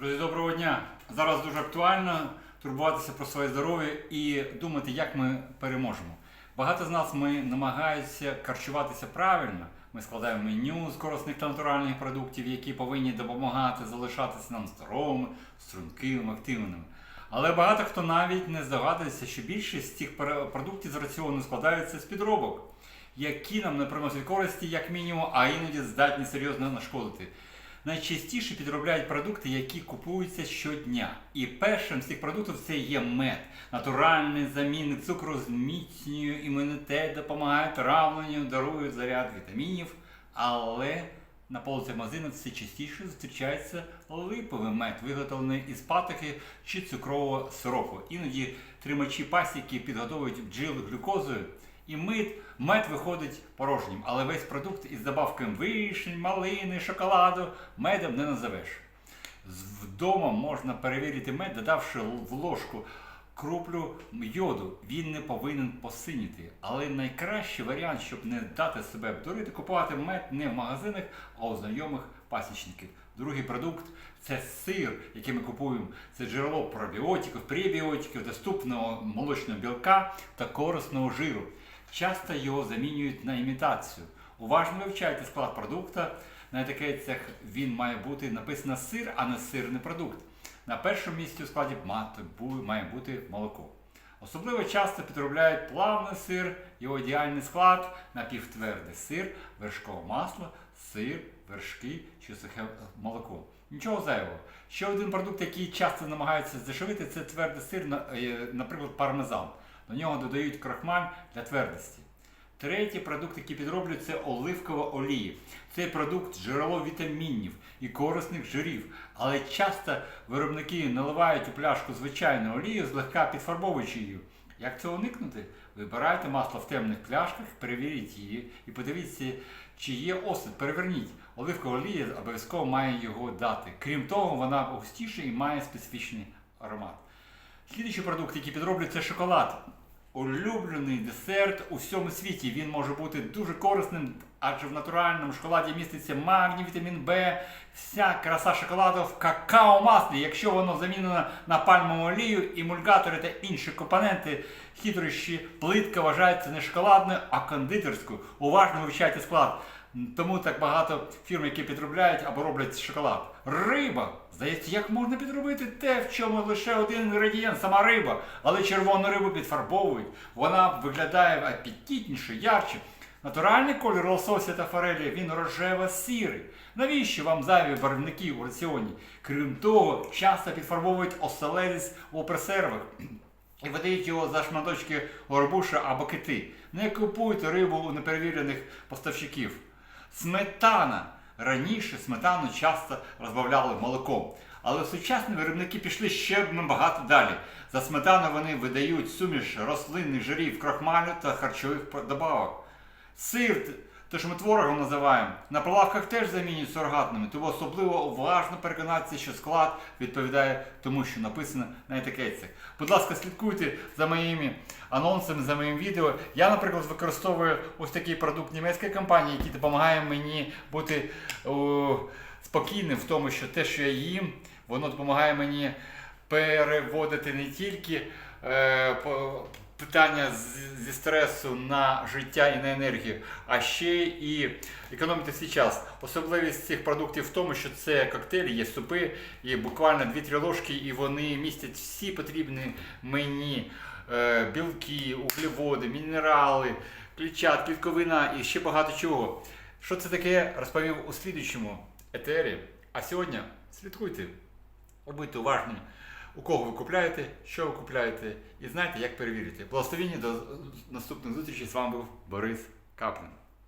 Друзі, доброго дня! Зараз дуже актуально турбуватися про своє здоров'я і думати, як ми переможемо. Багато з нас ми намагаються харчуватися правильно. Ми складаємо меню з корисних та натуральних продуктів, які повинні допомагати залишатися нам здоровими, стрункими, активними. Але багато хто навіть не здогадується, що більшість цих продуктів з раціону складаються з підробок, які нам не приносять користі, як мінімум, а іноді здатні серйозно нашкодити. Найчастіше підробляють продукти, які купуються щодня. І першим з цих продуктів це є мед. Натуральний замінник цукру зміцнює імунітет, допомагає травленню, дарує заряд вітамінів. Але на полицях магазинів все частіше зустрічається липовий мед, виготовлений із патоки чи цукрового сиропу. Іноді тримачі пасіки підготовують бджіл глюкозою, і мед, мед виходить порожнім, але весь продукт із добавками вишень, малини, шоколаду медом не назовеш. З- Вдома можна перевірити мед, додавши в ложку круплю йоду. Він не повинен посиніти. Але найкращий варіант, щоб не дати себе обдурити, купувати мед не в магазинах, а у знайомих пасічників. Другий продукт це сир, який ми купуємо. Це джерело пробіотиків, пребіотиків, доступного молочного білка та корисного жиру. Часто його замінюють на імітацію. Уважно вивчайте склад продукта. На етикетцях він має бути написано сир, а не сирний продукт. На першому місці у складі має бути молоко. Особливо часто підробляють плавний сир, його ідеальний склад, напівтвердий сир, вершкове масло, сир, вершки чи сухе молоко. Нічого зайвого. Ще один продукт, який часто намагаються здешевити, це твердий сир, е, наприклад, пармезан. До нього додають крахмаль для твердості. Третій продукт, який підроблюють, це оливкова олія. Цей продукт джерело вітамінів і корисних жирів. Але часто виробники наливають у пляшку звичайну олію, злегка підфарбовуючи її. Як цього уникнути? Вибирайте масло в темних пляшках, перевіріть її і подивіться, чи є осад. Переверніть. Оливкова олія обов'язково має його дати. Крім того, вона густіша і має специфічний аромат. Слідуючий продукт, який підроблюють, це шоколад. Улюблений десерт у всьому світі. Він може бути дуже корисним, адже в натуральному шоколаді міститься магній, вітамін Б, вся краса шоколаду в какао-маслі. Якщо воно замінено на пальмову олію, емульгатори та інші компоненти, хитрощі, плитка вважається не шоколадною, а кондитерською. Уважно вивчайте склад. Тому так багато фірм, які підробляють або роблять шоколад. Риба! Здається, як можна підробити те, в чому лише один інгредієнт, сама риба. Але червону рибу підфарбовують. Вона виглядає апетитніше, ярче. Натуральний колір лосося та форелі, він рожево-сірий. Навіщо вам зайві барвники у раціоні? Крім того, часто підфарбовують оселедець у пресервах і видають його за шматочки горбуша або кити. Не купуйте рибу у неперевірених поставщиків. Сметана. Раніше сметану часто розбавляли молоком. Але сучасні виробники пішли ще набагато далі. За сметану вони видають суміш рослинних жирів, крохмалю та харчових добавок. Сир, те, що ми творогом називаємо, на прилавках теж замінюють сурогатними, тому особливо уважно переконатися, що склад відповідає тому, що написано на етикетцях. Будь ласка, слідкуйте за моїми анонсами, за моїм відео. Я, наприклад, використовую ось такий продукт німецької компанії, який допомагає мені бути о, спокійним в тому, що те, що я їм, воно допомагає мені переводити не тільки е, по- питання зі стресу на життя і на енергію, а ще і економити свій час. Особливість цих продуктів в тому, що це коктейлі, є супи, і буквально 2-3 ложки, і вони містять всі потрібні мені е, білки, углеводи, мінерали, клітчат, клітковина і ще багато чого. Що це таке, розповів у слідуючому етері. А сьогодні слідкуйте, будьте уважні, у кого ви купляєте, що ви купляєте, і знаєте, як перевірити. Благословіння до наступних зустрічей. З вами був Борис Каплін.